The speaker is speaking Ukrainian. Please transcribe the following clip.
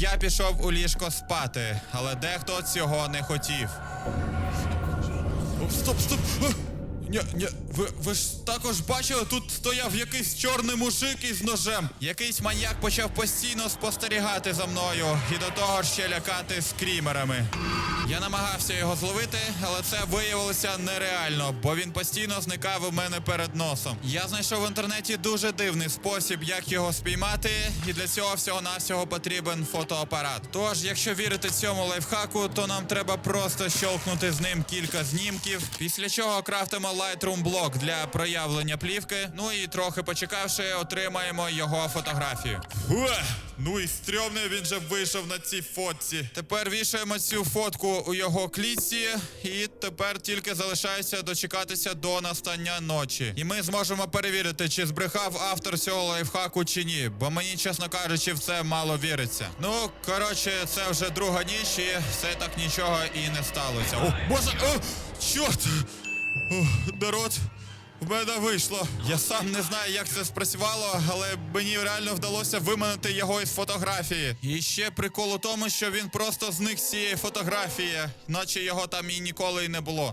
я пішов у ліжко спати, але дехто цього не хотів. О, Стоп, стоп! Ні, ні, ви, ви ж також бачили, тут стояв якийсь чорний мужик із ножем. Якийсь маньяк почав постійно спостерігати за мною і до того ще лякати скрімерами. Я намагався його зловити, але це виявилося нереально, бо він постійно зникав у мене перед носом. Я знайшов в інтернеті дуже дивний спосіб, як його спіймати, і для цього всього-навсього потрібен фотоапарат. Тож, якщо вірити цьому лайфхаку, то нам треба просто щелкнути з ним кілька знімків, після чого крафтимо Lightroom блок для проявлення плівки. Ну і трохи почекавши, отримаємо його фотографію. Уе, ну і стрьомний він же вийшов на цій фотці. Тепер вішаємо цю фотку у його клітці, і тепер тільки залишається дочекатися до настання ночі. І ми зможемо перевірити, чи збрехав автор цього лайфхаку чи ні. Бо мені, чесно кажучи, в це мало віриться. Ну, коротше, це вже друга ніч, і все так нічого і не сталося. О, боже, о, чорт! Народ. В мене вийшло. Я сам не знаю, як це спрацювало, але мені реально вдалося виманити його із фотографії. І ще прикол у тому, що він просто зник з цієї фотографії, наче його там і ніколи і не було.